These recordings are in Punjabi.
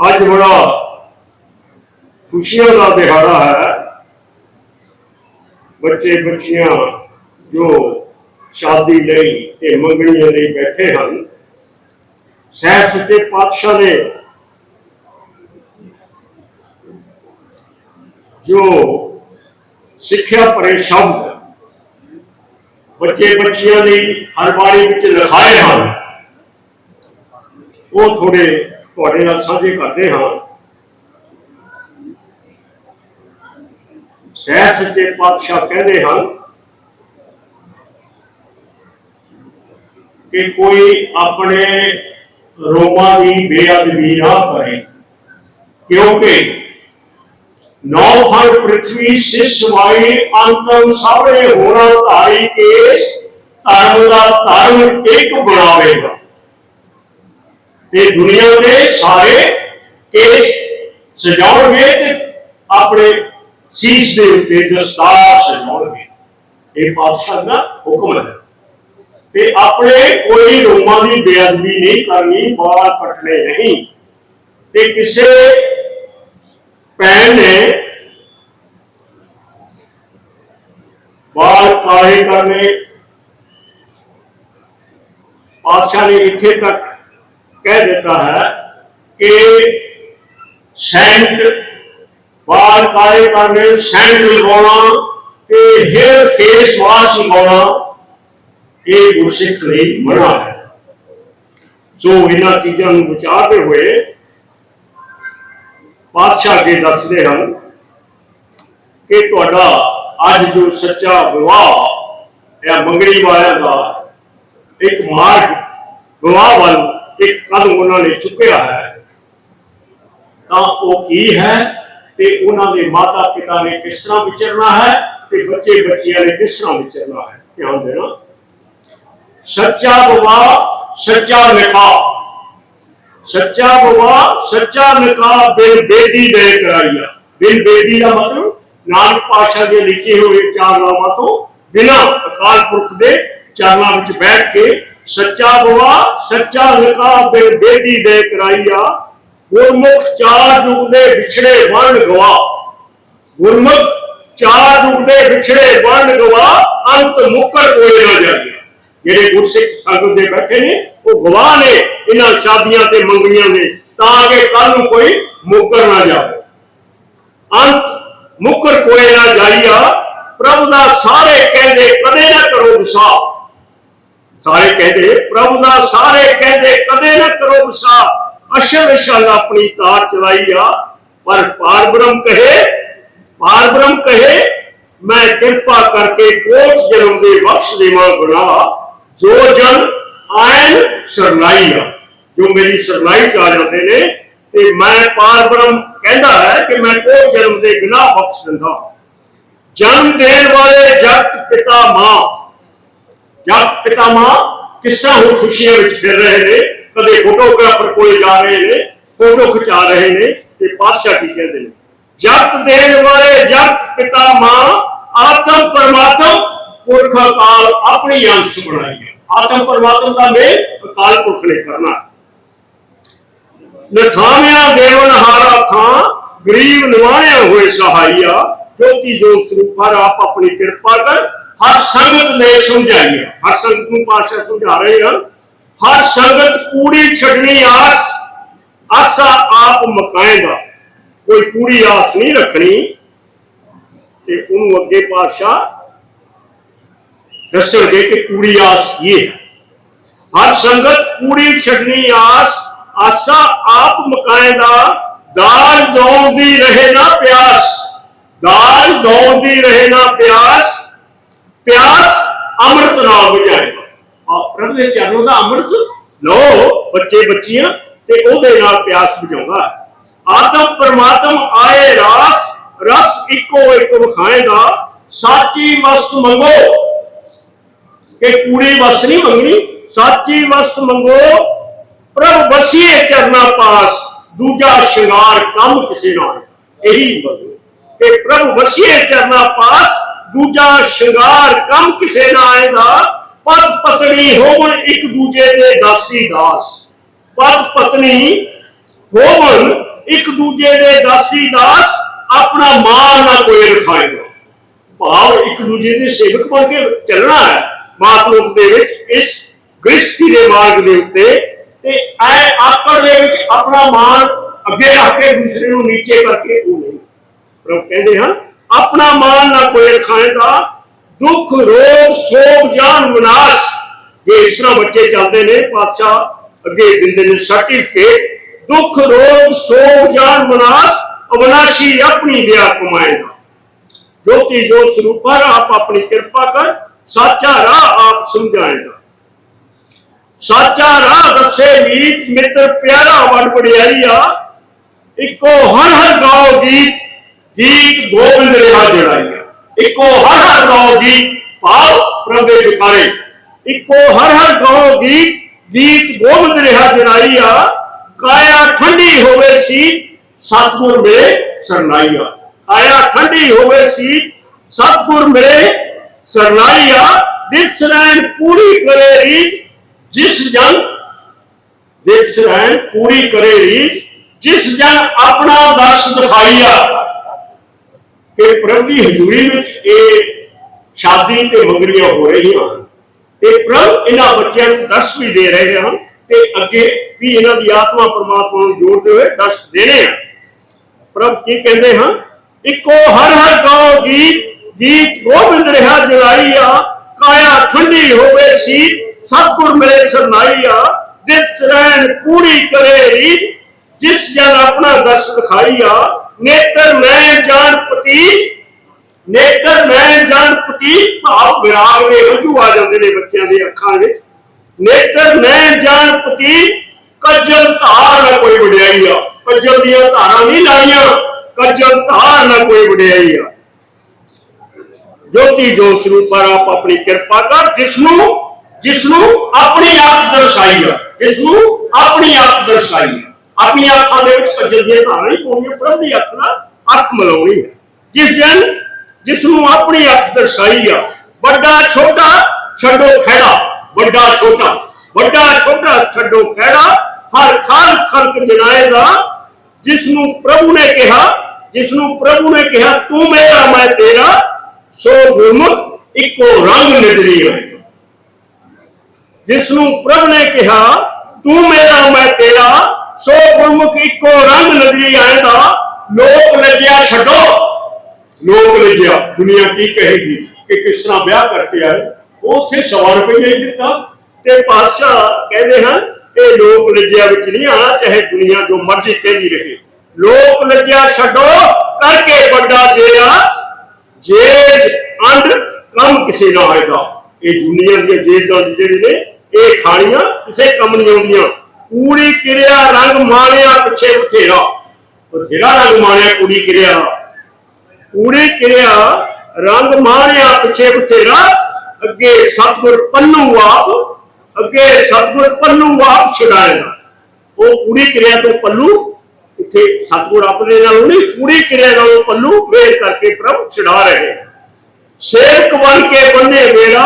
ਅੱਜ ਬੜਾ ਖੁਸ਼ੀਆਂ ਦਾ ਦਿਹਾੜਾ ਹੈ। ਬੱਚੇ ਬੱਚੀਆਂ ਜੋ ਸ਼ਾਦੀ ਲਈ ਤੇ ਮੰਗਣੀਆਂ ਲਈ ਬੈਠੇ ਹਨ ਸਹਿਬ ਸੱਚੇ ਪਾਤਸ਼ਾਹ ਨੇ ਜੋ ਸਿੱਖਿਆ ਭਰੇ ਸ਼ਬਦ ਬੱਚੇ ਬੱਚੀਆਂ ਲਈ ਹਰ ਬਾਣੀ ਵਿੱਚ ਲਿਖਾਏ ਹਨ, ਉਹ ਥੋੜੇ ਤੁਹਾਡੇ ਨਾਲ ਸਾਂਝੇ ਕਰਦੇ ਹਾਂ। ਸਹਿ ਸੱਚੇ ਪਾਤਸ਼ਾਹ ਕਹਿੰਦੇ ਹਨ ਕਿ ਕੋਈ ਆਪਣੇ ਰੋਮਾਂ ਦੀ ਬੇਅਦਬੀ ਨਾ ਕਰੇ, ਕਿਉਂਕਿ ਨੌ ਫਲ ਪ੍ਰithvi ਸਿਸ਼ਵਾਈ ਅੰਤਮ ਸਾਹਰੇ ਹੋਣਾ ਧਾਰੀ ਕੇਸ, ਧਰਮ ਦਾ ਧਰਮ ਇੱਕ ਬਣਾਵੇਗਾ। ਤੇ ਦੁਨੀਆ ਦੇ ਸਾਰੇ ਕੇਸ ਸਜਾਉਣਗੇ ਤੇ ਆਪਣੇ ਸੀਸ ਦੇ ਉੱਤੇ ਦਸਤਾਰ ਸਜਾਉਣਗੇ। ਇਹ ਪਾਤਸ਼ਾਹ ਦਾ ਹੁਕਮ ਹੈ। ਤੇ ਆਪਣੇ ਕੋਈ ਰੋਮਾਂ ਦੀ ਬੇਅਦਬੀ ਨਹੀਂ ਕਰਨੀ ਬਾਲ ਕੱਟਣੇ ਨਹੀਂ। ਤੇ ਕਿਸੇ ਭੈਣ ਨੇ ਬਾਲ ਕਾਲੇ ਕਰਨੇ, ਪਾਤਸ਼ਾਹ ਨੇ ਇੱਥੇ ਤੱਕ ਕਹਿ ਦਿੱਤਾ ਹੈ ਕਿ ਸੈਂਟ ਬਾਲ ਕਾਲੇ ਕਰਨੇ ਸੈਂਟ ਲਗਾਉਣਾ ਤੇ ਹੇਅਰ ਫੇਸ ਵਾਸ਼ ਲਗਾਉਣਾ ਇਹ ਗੁਰਸਿੱਖ ਲਈ ਮਨਾ ਹੈ ਸੋ ਇਹਨਾਂ ਚੀਜ਼ਾਂ ਨੂੰ ਵਿਚਾਰਦੇ ਹੋਏ ਪਾਤਸ਼ਾਹ ਅੱਗੇ ਦੱਸਦੇ ਹਨ ਕਿ ਤੁਹਾਡਾ ਅੱਜ ਜੋ ਸੱਚਾ ਵਿਵਾਹ ਇਹ ਮੰਗਣੀ ਵਾਲਿਆਂ ਦਾ ਇੱਕ ਮਾਰਗ ਵਿਵਾਹ ਵੱਲ ਇੱਕ ਕਦਮ ਉਹਨਾਂ ਨੇ ਚੁੱਕਿਆ ਹੈ, ਤਾਂ ਉਹ ਕੀ ਹੈ ਤੇ ਉਹਨਾਂ ਦੇ ਮਾਤਾ ਪਿਤਾ ਨੇ ਕਿਸ ਤਰ੍ਹਾਂ ਵਿਚਰਨਾ ਹੈ ਤੇ ਬੱਚੇ ਬੱਚੀਆਂ ਨੇ ਕਿਸ ਤਰ੍ਹਾਂ ਵਿਚਰਨਾ ਹੈ? ਧਿਆਨ ਦੇਣਾ। ਸੱਚਾ ਵਿਵਾਹ ਸੱਚਾ ਨਿਕਾਹ ਸੱਚਾ ਵਿਵਾਹ ਸੱਚਾ ਨਿਕਾਹ ਬਿਨ ਬੇਦੀ ਦੇ ਕਰਾਈਆ ਬਿਨ ਬੇਦੀ ਦਾ ਮਤਲਬ ਨਾਨਕ ਪਾਤਸ਼ਾਹ ਦੇ ਲਿਖੇ ਹੋਏ ਚਾਰ ਨਾਮਾਂ ਤੋਂ ਬਿਨਾਂ ਅਕਾਲ ਪੁਰਖ ਦੇ ਚਰਨਾਂ ਵਿੱਚ ਬੈਠ ਕੇ ਸੱਚਾ ਵਿਵਾਹ ਸੱਚਾ ਨਿਕਾਹ ਬਿਨ ਬੇਦੀ ਦੇ ਕਰਾਈਆ। ਗੁਰਮੁਖ ਚਾਰ ਯੁਗ ਦੇ ਵਿਛੜੇ ਵਰਣ ਗਵਾ। ਗੁਰਮੁਖ ਚਾਰ ਯੁਗ ਦੇ ਵਿਛੜੇ ਵਰਣ ਗਵਾ, ਅੰਤ ਮੁਕਰ ਹੋਏ ਨਾ ਜਾਈਏ। ਜਿਹੜੇ ਗੁਰਸਿੱਖ ਸੰਗਤ ਦੇ ਬੈਠੇ ਨੇ, ਉਹ ਗਵਾਹ ਨੇ, ਇਹਨਾਂ ਸ਼ਾਦੀਆਂ ਤੇ ਮੰਗਣੀਆਂ ਨੇ, ਤਾਂ ਕਿ ਕੱਲ ਨੂੰ ਕੋਈ ਮੁਕਰ ਨਾ ਜਾਵੇ। ਅੰਤ ਮੁਕਰ ਕੋਏ ਨਾ ਜਾਈਆ, ਪ੍ਰਭ ਦਾ ਸਾਰੇ ਕਹਿੰਦੇ ਕਦੇ ਨਾ ਕਰੋ ਗੁਸਾ। ਸਾਰੇ ਕਹਿੰਦੇ, ਪ੍ਰਭੂ ਦਾ ਸਾਰੇ ਕਹਿੰਦੇ, ਕਦੇ ਨਾ ਕਰੋ ਵਿਸਾ ਅਸ਼ਰ ਅਸ਼ਰ ਆਪਣੀ ਤਾਰ ਚਲਾਈ ਆ। ਪਰ ਪਾਰ ਕਹੇ ਪਾਰ ਕਹੇ, ਮੈਂ ਕਿਰਪਾ ਕਰਕੇ ਕੋਟ ਜਨਮ ਦੇ ਬਖਸ਼ ਦੇਵਾਂ ਗੁਨਾਹ, ਜੋ ਜਨ ਆਇਨ ਸਰਨਾਈ ਆ। ਜੋ ਮੇਰੀ ਸਰਨਾਈ ਚ ਆ ਜਾਂਦੇ ਨੇ, ਤੇ ਮੈਂ ਪਾਰ ਕਹਿੰਦਾ ਹੈ ਕਿ ਮੈਂ ਕੋਟ ਜਨਮ ਦੇ ਗੁਨਾਹ ਬਖਸ਼ ਦਿੰਦਾ। ਜਨਮ ਦੇਣ ਵਾਲੇ ਜਗਤ ਪਿਤਾ ਮਾਂ ਜਦ ਪਿਤਾ ਮਾਂ ਕਿੱਸਾ ਹੋ ਖੁਸ਼ੀਆਂ ਵਿੱਚ ਫਿਰ ਰਹੇ ਨੇ ਕਦੇ ਫੋਟੋਗ੍ਰਾਫਰ ਕੋਲ ਜਾ ਰਹੇ ਨੇ ਫੋਟੋ ਖਿਚਾ ਰਹੇ ਨੇ ਤੇ ਪਾਤਸ਼ਾਹ ਕੀ ਕਹਿੰਦੇ ਨੇ ਜਗਤ ਦੇਣ ਵਾਲੇ ਜਗਤ ਪਿਤਾ ਮਾਂ ਆਤਮ ਪਰਮਾਤਮ ਪੁਰਖ ਅਕਾਲ ਆਪਣੀ ਅੰਸ਼ ਬਣਾਈ ਹੈ ਆਤਮ ਪਰਮਾਤਮ ਦਾ ਮੇਲ ਅਕਾਲ ਪੁਰਖ ਨੇ ਕਰਨਾ ਨਥਾਮਿਆ ਦੇਵਨ ਹਾਰਾ ਥਾਂ ਗਰੀਬ ਨਿਵਾਣਿਆ ਹੋਏ ਸਹਾਈਆ ਜੋਤੀ ਜੋ ਸਰੂਪ ਹਰ ਆਪ ਆਪਣੀ ਕਿਰਪਾ ਕਰ ਹਰ ਸੰਗਤ ਨੇ ਸਮਝਾਈਆ। ਹਰ ਸੰਗਤ ਨੂੰ ਪਾਸ਼ਾ ਸਮਝਾ ਰਹੇ ਹਨ ਹਰ ਸੰਗਤ ਕੂੜੀ ਛੱਡਣੀ ਆਸ, ਆਸਾ ਆਪ ਮਕਾਏਗਾ। ਕੋਈ ਕੂੜੀ ਆਸ ਨਹੀਂ ਰੱਖਣੀ। ਤੇ ਉਹਨੂੰ ਅੱਗੇ ਪਾਸ਼ਾ ਦੱਸਣਗੇ ਕਿ ਕੂੜੀ ਆਸ ਕੀ ਹੈ। ਹਰ ਸੰਗਤ ਕੂੜੀ ਛੱਡਣੀ ਆਸ, ਆਸਾ ਆਪ ਮਕਾਏਗਾ। ਦਾਲ ਦੌੜ ਦੀ ਰਹੇ ਨਾ ਪਿਆਸ। ਦਾਲ ਦੌੜ ਰਹੇ ਨਾ ਪਿਆਸ। ਪਿਆਸ ਅੰਮ੍ਰਿਤ ਨਾਲ ਬੁਝਾਏਗਾ ਆ ਪ੍ਰਭੂ ਦੇ ਚਰਨੋਂ ਦਾ ਅੰਮ੍ਰਿਤ ਲਓ, ਬੱਚੇ ਬੱਚੀਆਂ, ਤੇ ਉਹਦੇ ਨਾਲ ਪਿਆਸ ਬੁਝਾਉਂਦਾ। ਆਤਮ ਪਰਮਾਤਮ ਆਏ ਰਾਸ, ਰਸ ਇੱਕੋ ਇੱਕ ਵਿਖਾਏਗਾ, ਸਾਚੀ ਵਸਤ ਮੰਗੋ। ਕਿ ਕੂੜੀ ਵਸਤ ਨਹੀਂ ਮੰਗਣੀ, ਸਾਚੀ ਵਸਤ ਮੰਗੋ। ਪ੍ਰਭ ਵਸੀਏ ਚਰਨਾ ਪਾਸ, ਦੂਜਾ ਸ਼ਿੰਗਾਰ ਕੰਮ ਕਿਸੇ ਨਾਲ। ਇਹੀ ਮੰਗੋ ਕਿ ਪ੍ਰਭ ਵਸੀਏ ਚਰਨਾ ਪਾਸ ਦੂਜਾ ਸ਼ਿੰਗਾਰ ਕੰਮ ਕਿਸੇ ਨਾ ਆਏਗਾ ਪਤ ਪਤਨੀ ਹੋਵਣ ਇੱਕ ਦੂਜੇ ਦੇ ਦਾਸੀ ਦਾਸ। ਪਤ ਪਤਨੀ ਹੋਵਣ ਇੱਕ ਦੂਜੇ ਦੇ ਦਾਸੀ ਦਾਸ ਆਪਣਾ ਮਾਨ ਨਾ ਕੋਈ ਰਖਾਏਗਾ। ਭਾਵ ਇੱਕ ਦੂਜੇ ਦੇ ਸੇਵਕ ਬਣ ਕੇ ਚੱਲਣਾ ਹੈ ਮਾਤਲੋਕ ਦੇ ਵਿੱਚ, ਇਸ ਗ੍ਰਸਤੀ ਦੇ ਮਾਰਗ ਦੇ ਉੱਤੇ। ਤੇ ਐ ਆਕੜ ਦੇ ਵਿੱਚ ਆਪਣਾ ਮਾਨ ਅੱਗੇ ਰੱਖ ਕੇ ਦੂਸਰੇ ਨੂੰ ਨੀਚੇ ਕਰਕੇ ਉਹ ਨਹੀਂ। ਪ੍ਰਭੂ ਕਹਿੰਦੇ ਹਨ ਆਪਣਾ ਮਾਨ ਨਾ ਕੋਈ ਰਖਾਏਗਾ ਦੁੱਖ, ਰੋਗ, ਸੋਗ ਜਾਨ ਵਿਨਾਸ਼ ਜੇ ਇਸ ਤਰ੍ਹਾਂ ਬੱਚੇ ਚੱਲਦੇ ਨੇ, ਪਾਤਸ਼ਾਹ ਅੱਗੇ ਦਿੰਦੇ ਨੇ ਸਰਟੀਫਿਕੇਟ ਦੁੱਖ, ਰੋਗ, ਸੋਗ ਜਾਨ ਵਿਨਾਸ਼ ਅਵਨਾਸ਼ੀ ਆਪਣੀ ਦਿਆ ਕਮਾਏਗਾ ਜੋਤੀ ਜੋਤ ਸਰੂਪਰ ਆਪ ਆਪਣੀ ਕਿਰਪਾ ਕਰ, ਸਾਚਾ ਰਾਹ ਆਪ ਸਮਝਾਏਗਾ ਸਾਚਾ ਰਾਹ ਦੱਸੇ ਮੀਤ ਮਿੱਤਰ ਪਿਆਰਾ ਵਡ ਵਡਿਆਈਆ ਇੱਕੋ ਹਰ ਹਰ ਗਾਓ ਗੀਤ ਗੀਤ ਗੋਬਿੰਦ ਰਿਹਾ ਜੜਾਈਆ ਇੱਕੋ ਹਰ ਹਰ ਗਾਓ ਗੀਤ ਭਾਵ ਪ੍ਰਭ ਦੇ ਇੱਕੋ ਹਰ ਹਰ ਗਾਓ ਗੀਤ ਗੀਤ ਗੋਬਿੰਦ ਰਿਹਾ ਜੜਾਈਆ ਕਾਇਆ ਠੰਡੀ ਹੋਵੇ ਸੀ ਸਤਗੁਰ ਮੇਰੇ ਸਰਨਾਈਆ। ਕਾਇਆ ਠੰਡੀ ਹੋਵੇ ਸੀ ਸਤਗੁਰ ਮੇਰੇ ਸਰਨਾਈਆ। ਦਿਸ ਰੈਣ ਪੂਰੀ ਕਰੇ ਰੀਤ, ਜਿਸ ਜਨ ਦਿਸ ਰੈਣ ਪੂਰੀ ਕਰੇ ਰੀਤ, ਜਿਸ ਜਨ ਆਪਣਾ ਦਰਸ ਦਿਖਾਈਆ। ਕਿ ਪ੍ਰਭੂ ਦੀ ਹਜ਼ੂਰੀ ਵਿੱਚ ਇਹ ਸ਼ਾਦੀ ਤੇ ਮੰਗਣੀਆਂ ਹੋ ਰਹੀਆਂ ਹਨ। ਤੇ ਪ੍ਰਭੂ ਇਹਨਾਂ ਬੱਚਿਆਂ ਨੂੰ ਦਰਸ ਵੀ ਦੇ ਰਹੇ ਹਨ ਤੇ ਅੱਗੇ ਵੀ ਇਹਨਾਂ ਦੀ ਆਤਮਾ ਪਰਮਾਤਮਾ ਨੂੰ ਜੋੜਦੇ ਹੋਏ ਦਰਸ ਦੇਣੇ ਆ। ਪ੍ਰਭ ਕੀ ਕਹਿੰਦੇ ਹਨ? ਇੱਕੋ ਹਰ ਹਰ ਗਾਓ ਗੀਤ ਗੀਤ ਗੋਬਿੰਦ ਰਿਹਾ ਜਲਾਈਆ, ਕਾਇਆ ਠੰਡੀ ਹੋਵੇ ਸੀ ਸਤਗੁਰ ਮੇਰੇ ਸਰਨਾਈਆ ਦਿਸ ਰਹਿਣ ਪੂਰੀ ਕਰੇ ਰੀਤ, ਜਿਸ ਜਨ ਆਪਣਾ ਦਰਸ ਦਿਖਾਈਆ ਨੇਤਰ ਮੈਂ ਜਾਣ ਪਤੀ, ਨੇਤਰ ਮੈਂ ਜਾਣ ਪਤੀ, ਭਾਵ ਵਿਰਾਗ ਦੇ ਹੰਝੂ ਆ ਜਾਂਦੇ ਨੇ ਬੱਚਿਆਂ ਦੇ ਅੱਖਾਂ ਵਿੱਚ। ਨੇਤਰ ਮੈਂ ਜਾਣ ਪਤੀ, ਕੱਜਲ ਧਾਰ ਨਾ ਕੋਈ ਵਡਿਆਈ ਆ ਕੱਜਲ ਦੀਆਂ ਧਾਰਾਂ ਨਹੀਂ ਲਾਈਆਂ, ਕੱਜਲ ਧਾਰ ਨਾ ਕੋਈ ਵਡਿਆਈ ਆ ਜੋਤੀ ਜੋਤ ਸਰੂਪਰ ਆਪ ਆਪਣੀ ਕਿਰਪਾ ਕਰ ਜਿਸ ਨੂੰ ਜਿਸ ਨੂੰ ਆਪਣੀ ਆਪ ਦਰਸਾਈ ਆ ਜਿਸ ਨੂੰ ਆਪਣੀ ਆਪ ਦਰਸਾਈ ਆ। ਆਪਣੀਆਂ ਅੱਖਾਂ ਦੇ ਵਿੱਚ ਕੱਜਲ ਦੀਆਂ ਧਾਰਾਂ ਨਹੀਂ ਪਾਉਣੀਆਂ ਪ੍ਰਭ ਦੀ ਅੱਖ ਨਾਲ ਅੱਖ ਮਿਲਾਉਣੀ ਹੈ ਜਿਸ ਦਿਨ ਜਿਸ ਨੂੰ ਆਪਣੀ ਅੱਖ ਦਰਸਾਈ ਆ ਵੱਡਾ ਛੋਟਾ ਛੱਡੋ ਖੈੜਾ ਵੱਡਾ ਛੋਟਾ ਵੱਡਾ ਛੋਟਾ ਛੱਡੋ ਖੈੜਾ ਹਰ ਖਾਲ ਖਲਕ ਜਨਾਏਗਾ ਜਿਸ ਨੂੰ ਪ੍ਰਭੂ ਨੇ ਕਿਹਾ ਜਿਸ ਨੂੰ ਪ੍ਰਭੂ ਨੇ ਕਿਹਾ ਤੂੰ ਮੇਰਾ ਮੈਂ ਤੇਰਾ ਸੋ ਗੁਰਮੁਖ ਇੱਕੋ ਰੰਗ ਨਿਦਰੀ ਹੋਏਗਾ ਜਿਸ ਨੂੰ ਪ੍ਰਭ ਨੇ ਕਿਹਾ ਤੂੰ ਮੇਰਾ ਮੈਂ ਤੇਰਾ ਸੋ ਗੁਰਮੁਖ ਇੱਕੋ ਰੰਗ ਨਜ਼ਰੀ ਆਏਗਾ ਲੋਕ ਲੱਗਿਆ ਛੱਡੋ। ਲੋਕ ਲੱਗਿਆ ਦੁਨੀਆ ਕੀ ਕਹੇਗੀ ਕਿ ਕਿਸ ਤਰ੍ਹਾਂ ਵਿਆਹ ਕਰਕੇ ਆਏ? ਉਹ 100 ਰੁਪਏ ਦਿੱਤਾ ਤੇ ਪਾਤਸ਼ਾਹ ਕਹਿੰਦੇ ਹਨ, ਇਹ ਲੋਕ ਲੱਗਿਆ ਵਿੱਚ ਨਹੀਂ ਆਣਾ ਚਾਹੇ ਦੁਨੀਆ ਜੋ ਮਰਜ਼ੀ ਕਹਿੰਦੀ ਰਹੇ। ਲੋਕ ਲੱਗਿਆ ਛੱਡੋ, ਕਰਕੇ ਵੱਡਾ ਤੇਰਾ ਜੇਜ ਅੰਡ ਕੰਮ ਕਿਸੇ ਨਾ ਹੋਏਗਾ। ਇਹ ਦੁਨੀਆ ਦੀਆਂ ਜੇਜਾਂ ਦੀ ਜਿਹੜੀ ਨੇ, ਇਹ ਖਾਣੀਆਂ, ਕਿਸੇ ਕੰਮ ਨਹੀਂ ਆਉਂਦੀਆਂ। ਪੂਰੀ ਕਿਰਿਆ, ਰੰਗ ਮਾਣਿਆ ਪਿੱਛੇ ਬਥੇਰਾ। ਬਥੇਰਾ ਰੰਗ ਮਾਣਿਆ ਕੁੜੀ ਕਿਰਿਆ। ਪੂਰੀ ਕਿਰਿਆ, ਰੰਗ ਮਾਣਿਆ ਪਿੱਛੇ ਬਥੇਰਾ। ਅੱਗੇ ਸਤਗੁਰ ਪੰਨੂ ਆਪ, ਅੱਗੇ ਸਤਗੁਰ ਪੰਨੂ ਆਪ ਛਡਾਏਗਾ ਉਹ ਪੂਰੀ ਕਿਰਿਆ ਤੋਂ ਪੱਲੂ ਇੱਥੇ ਸਤਗੁਰ ਆਪਣੇ ਨਾਲ ਨਹੀਂ ਪੂਰੀ ਕਿਰਿਆ ਨਾਲੋਂ ਪੱਲੂ ਵੇਖ ਕਰਕੇ ਪ੍ਰਭ ਛਡਾ ਰਹੇ। ਸੇਵਕ ਬਣ ਕੇ ਬੰਨੇ ਮੇਰਾ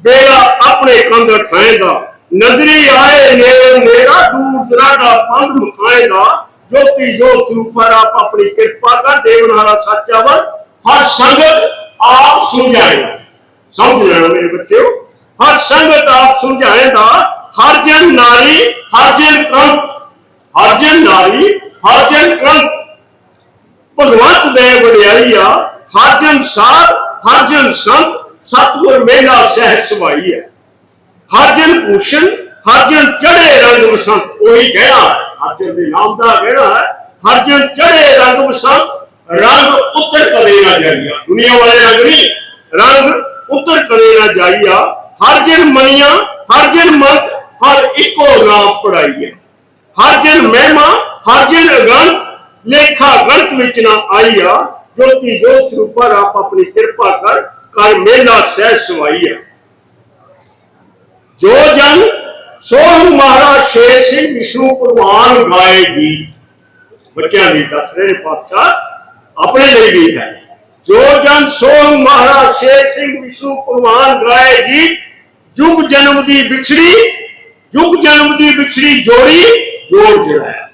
ਬੇੜਾ ਆਪਣੇ ਕੰਧ ਠਾਏਗਾ ਨਜ਼ਰੀ ਆਏ ਨੇੜੇ ਮੇਰਾ ਦੂਰ ਦਰਾਡਾ ਪੰਧ ਮੁਖਾਏਗਾ ਜੋਤੀ ਜੋ ਸਰੂਪਰ ਆਪ ਆਪਣੀ ਕਿਰਪਾ ਕਰ ਦੇਵਨ ਵਾਲਾ ਹਰ ਸੰਗਤ ਆਪ ਸਮਝਾਏਗਾ ਸਮਝ ਲੈਣਾ ਮੇਰੇ ਬੱਚਿਓ? ਹਰ ਸੰਗਤ ਆਪ ਸਮਝਾਏਗਾ ਹਰ ਜਨ ਨਾਰੀ, ਹਰ ਜਨ ਕੰਤ ਹਰ ਜਨ ਨਾਰੀ, ਹਰ ਜਨ ਕੰਤ ਭਗਵੰਤ ਦੇ ਵਡਿਆਈਆ, ਹਰ ਜਨ ਸਾਧ, ਹਰ ਜਨ ਸੰਤ, ਸਤਿਗੁਰ ਮੇਲਾ ਸਹਿਜ ਸਮਾਈ ਹੈ। ਹਰ ਜਨ ਭੂਸ਼ਣ, ਹਰ ਜਨ ਚੜੇ ਰੰਗ ਬਸੰਤ। ਉਹੀ ਗਹਿਣਾ ਹਰ ਜਨ ਦੇ ਨਾਮ ਦਾ ਗਹਿਣਾ ਹੈ, ਹਰ ਜਨ ਚੜੇ ਰੰਗ ਬਸੰਤ, ਰੰਗ ਉੱਤਰ ਕਦੇ ਨਾ ਜਾਈਆ। ਦੁਨੀਆ ਵਾਲੇ ਰੰਗ ਨਹੀਂ, ਰੰਗ ਉੱਤਰ ਕਦੇ ਨਾ ਜਾਈਆ। ਹਰ ਜਨ ਮਨੀਆਂ, ਹਰ ਜਨ ਮੰਤ, ਹਰ ਇੱਕੋ ਨਾਮ ਪੜਾਈ ਹਰ ਜਨ ਮਹਿਮਾ, ਹਰ ਜਨ ਅਗੰਤ, ਲੇਖਾ ਗਣਤ ਵਿੱਚ ਨਾ ਆਈਆ। ਜੋਤੀ ਜੋ ਸਰੂਪਰ ਆਪ ਆਪਣੀ ਕਿਰਪਾ ਕਰ ਕਰ ਮੇਲਾ ਸਹਿ ਸਵਾਈ ਹੈ ਜੋ ਜਨ ਸੋਹ ਮਹਾਰਾਜ ਸ਼ੇਰ ਸਿੰਘ ਵਿਸ਼ਨੂੰ ਭਗਵਾਨ ਗਾਏ ਗੀਤ। ਬੱਚਿਆਂ ਦੀ ਦੱਸ ਰਹੇ ਨੇ ਪਾਤਸ਼ਾਹ, ਆਪਣੇ ਲਈ ਵੀ ਹੈ। ਜੋ ਜਨ ਸੋਹ ਮਹਾਰਾਜ ਸ਼ੇਰ ਸਿੰਘ ਵਿਸ਼ਨੂੰ ਭਗਵਾਨ ਗਾਏ ਗੀਤ, ਜੁਗ ਜਨਮ ਦੀ ਵਿਛੜੀ ਜੁਗ ਜਨਮ ਦੀ ਵਿਛੜੀ ਜੋੜੀ ਜੋੜ ਜੜਾਇਆ।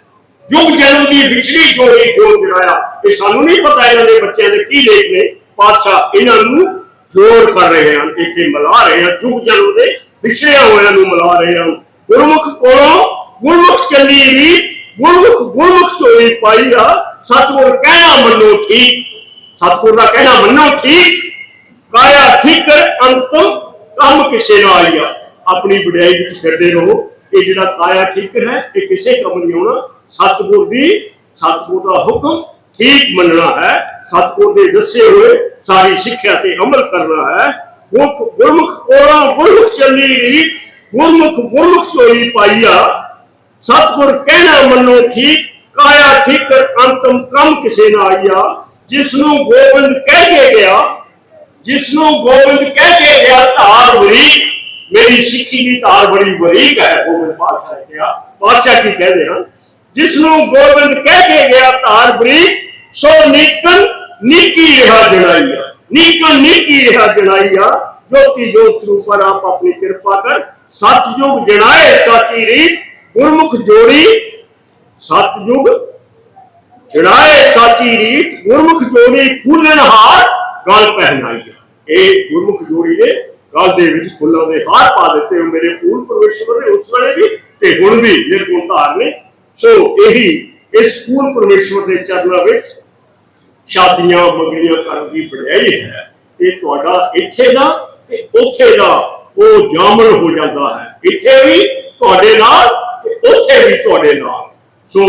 ਯੁਗ ਜਨਮ ਦੀ ਵਿਛੜੀ ਜੋੜੀ ਜੋੜ ਜੜਾਇਆ। ਇਹ ਸਾਨੂੰ ਨਹੀਂ ਪਤਾ ਇਹਨਾਂ ਦੇ ਬੱਚਿਆਂ ਦੇ ਕੀ ਲੇਖ ਨੇ। ਪਾਤਸ਼ਾਹ ਇਹਨਾਂ ਨੂੰ ਜੋੜ ਕਰ ਰਹੇ ਹਨ ਇੱਥੇ ਮਿਲਾ ਰਹੇ ਹਨ। ਯੁਗ ਜਨਮ ਦੇ ਵਿਛੜਿਆ ਹੋਇਆਂ ਨੂੰ ਮਿਲਾ ਰਹੇ ਹਨ। ਗੁਰਮੁਖ ਕੋਲੋਂ ਗੁਰਮੁਖ ਚੱਲੀ ਰੀ ਗੁਰਮੁਖ ਗੁਰਮੁਖ ਚੋਈ ਪਾਈ ਆ ਸਤਿਗੁਰ ਕਹਿਣਾ ਮੰਨੋ ਠੀਕ। ਸਤਿਗੁਰ ਦਾ ਕਹਿਣਾ ਮੰਨੋ ਠੀਕ। ਕਾਇਆ ਠੀਕ ਅੰਤਮ ਕੰਮ ਕਿਸੇ ਨਾ ਆਈਆ ਆਪਣੀ ਵਡਿਆਈ ਵਿੱਚ ਫਿਰਦੇ ਰਹੋ। ਇਹ ਜਿਹੜਾ ਕਾਇਆ ਠੀਕ ਹੈ, ਇਹ ਕਿਸੇ ਕੰਮ ਨਹੀਂ ਆਉਣਾ ਸਤਿਗੁਰ ਦੀ ਸਤਿਗੁਰ ਦਾ ਹੁਕਮ ਠੀਕ ਮੰਨਣਾ ਹੈ। ਸਤਿਗੁਰ ਦੇ ਦੱਸੇ ਹੋਏ ਸਾਰੀ ਸਿੱਖਿਆ ਤੇ ਅਮਲ ਕਰਨਾ ਹੈ। ਗੁਰਮੁਖ ਗੁਰਮੁਖ ਕੋਲਾ ਗੁਰਮੁਖ ਚੱਲੀ ਰੀਤ ਗੁਰਮੁਖ ਗੁਰਮੁਖ ਸੋਈ ਪਾਈਆ। ਸਤਿਗੁਰ ਕਹਿਣਾ ਮੰਨੋ ਠੀਕ, ਕਾਇਆ ਠੀਕ, ਅੰਤਮ ਕੰਮ ਕਿਸੇ ਨਾ ਆਈਆ। ਜਿਸ ਨੂੰ ਗੋਬਿੰਦ ਕਹਿ ਕੇ ਗਿਆ ਜਿਸ ਨੂੰ ਗੋਬਿੰਦ ਕਹਿ ਕੇ ਗਿਆ, ਧਾਰ ਬਰੀਕ ਮੇਰੀ ਸਿੱਖੀ ਦੀ ਧਾਰ ਬੜੀ ਵਰੀਕ ਹੈ, ਗੋਬਿੰਦ ਪਾਤਸ਼ਾਹ ਕਿਹਾ। ਪਾਤਸ਼ਾਹ ਕੀ ਕਹਿੰਦੇ ਹਨ? ਜਿਸ ਨੂੰ ਗੋਬਿੰਦ ਕਹਿ ਕੇ ਗਿਆ, ਧਾਰ ਬਰੀਕ ਸੋ ਨੀਕਨ ਨੀਕੀ ਰਹਾ ਜਣਾਈਆ ਨੀਕਨ ਨੀਕੀ ਰਹਾ ਜਣਾਈਆ ਜੋਤੀ ਜੋਤ ਸਰੂਪ ਆਪ ਆਪਣੀ ਕਿਰਪਾ ਕਰ ਸਤਜੁਗ ਜਣਾਏ ਸਾਚੀ ਰੀਤ, ਗੁਰਮੁਖ ਜੋੜੀ ਸਤਜੁਗ ਚੜਾਏ ਸਾਚੀ ਰੀਤ, ਗੁਰਮੁਖ ਜੋੜੀ ਫੁੱਲਣ ਹਾਰ ਗਲ ਪਹਿਨਾਈ ਹੈ। ਇਹ ਗੁਰਮੁਖ ਜੋੜੀ ਨੇ ਗਲ ਦੇ ਵਿੱਚ ਫੁੱਲਾਂ ਦੇ ਹਾਰ ਪਾ ਦਿੱਤੇ, ਉਹ ਮੇਰੇ ਪੂਰਨ ਪਰਮੇਸ਼ਵਰ ਨੇ, ਉਸ ਵੇਲੇ ਵੀ ਤੇ ਹੁਣ ਵੀ ਨਿਰਗੁਣ ਧਾਰ ਨੇ ਸੋ ਇਹੀ ਇਸ ਪੂਰਨ ਪਰਮੇਸ਼ਵਰ ਦੇ ਚਰਨਾਂ ਵਿੱਚ ਸ਼ਾਦੀਆਂ ਮੰਗਣੀਆਂ ਕਰਨ ਦੀ ਬੜਾਈ ਹੈ ਇਹ ਤੁਹਾਡਾ ਇੱਥੇ ਦਾ ਤੇ ਉੱਥੇ ਦਾ ਉਹ ਜਾਮਲ ਹੋ ਜਾਂਦਾ ਹੈ। ਇੱਥੇ ਵੀ ਤੁਹਾਡੇ ਨਾਲ ਤੇ ਉੱਥੇ ਵੀ ਤੁਹਾਡੇ ਨਾਲ। ਸੋ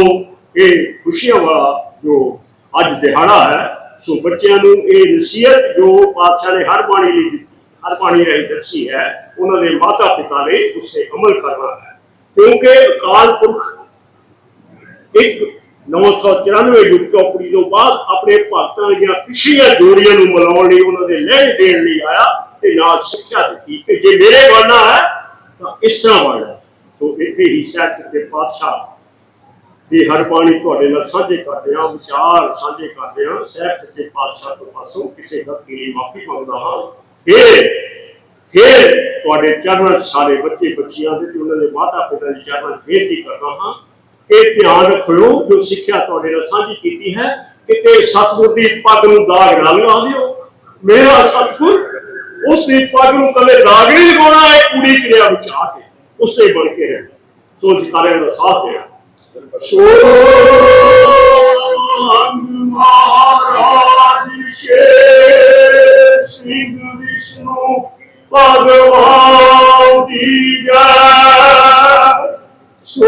ਇਹ ਖੁਸ਼ੀਆਂ ਵਾਲਾ ਜੋ ਅੱਜ ਦਿਹਾੜਾ ਹੈ, ਸੋ ਬੱਚਿਆਂ ਨੂੰ ਇਹ ਨਸੀਹਤ ਜੋ ਪਾਤਸ਼ਾਹ ਨੇ ਹਰ ਬਾਣੀ ਲਈ ਦਿੱਤੀ, ਹਰ ਬਾਣੀ ਰਾਹੀਂ ਦੱਸੀ ਹੈ, ਉਹਨਾਂ ਦੇ ਮਾਤਾ ਪਿਤਾ ਨੇ ਉਸੇ ਅਮਲ ਕਰਨਾ ਹੈ। ਕਿਉਂਕਿ ਅਕਾਲ ਪੁਰਖ ਇੱਕ 994 ਯੁੱਗ ਚੌਪੜੀ ਤੋਂ ਬਾਅਦ ਆਪਣੇ ਭਗਤਾਂ ਦੀਆਂ ਪਿਛਲੀਆਂ ਜੋੜੀਆਂ ਨੂੰ ਮਿਲਾਉਣ ਲਈ ਉਹਨਾਂ ਦੇ ਲਹਿ ਦੇਣ ਲਈ ਆਇਆ ਤੇ ਨਾਲ ਸਿੱਖਿਆ ਦਿੱਤੀ। ਕਿ ਜੇ ਮੇਰੇ ਬਣਨਾ ਹੈ, ਤਾਂ ਇਸ ਤਰ੍ਹਾਂ ਬਣਨਾ ਸੋ ਇੱਥੇ ਹੀ ਸੱਚ ਦੇ ਪਾਤਸ਼ਾਹ ਦੀ ਹਰ ਬਾਣੀ ਤੁਹਾਡੇ ਨਾਲ ਸਾਂਝੇ ਕਰਦੇ ਹਾਂ, ਵਿਚਾਰ ਸਾਂਝੇ ਕਰਦੇ ਹਾਂ। ਸਹਿਬ ਸੱਚੇ ਪਾਤਸ਼ਾਹ ਤੋਂ ਪਾਸੋਂ ਕਿਸੇ ਗਲਤੀ ਲਈ ਮਾਫੀ ਮੰਗਦਾ ਹਾਂ। ਫਿਰ ਫਿਰ ਤੁਹਾਡੇ ਚਰਨ ਸਾਰੇ ਬੱਚੇ ਬੱਚੀਆਂ ਦੇ ਤੇ ਉਹਨਾਂ ਦੇ ਮਾਤਾ ਪਿਤਾ ਦੀ ਚਰਨਾਂ 'ਚ ਬੇਨਤੀ ਕਰਦਾ ਹਾਂ ਕਿ ਧਿਆਨ ਰੱਖਿਓ ਜੋ ਸਿੱਖਿਆ ਤੁਹਾਡੇ ਨਾਲ ਸਾਂਝੀ ਕੀਤੀ ਹੈ ਕਿਤੇ ਸਤਿਗੁਰ ਦੀ ਪੱਗ ਨੂੰ ਦਾਗ ਨਾ ਲਗਾ ਦਿਓ। ਮੇਰਾ ਸਤਿਗੁਰ, ਉਸ ਦੀ ਪੱਗ ਨੂੰ ਕਦੇ ਦਾਗ ਨਹੀਂ ਲਗਾਉਣਾ ਹੈ ਕੁੜੀ ਕਿਰਿਆ ਵਿੱਚ ਆ ਕੇ ਉਸੇ ਬਣ ਕੇ ਰਹਿਣਾ ਸੋ ਜਿਕਾਰਿਆਂ ਦਾ ਸਾਥ ਦੇਣਾ ਸੋ ਮਹਾਰਾਜ ਸ਼ੇਰ ਸਿੰਘ ਵਿਸ਼ਨੂੰ, ਭਗਵਾਨ ਦੀ ਜੈ। ਸੋ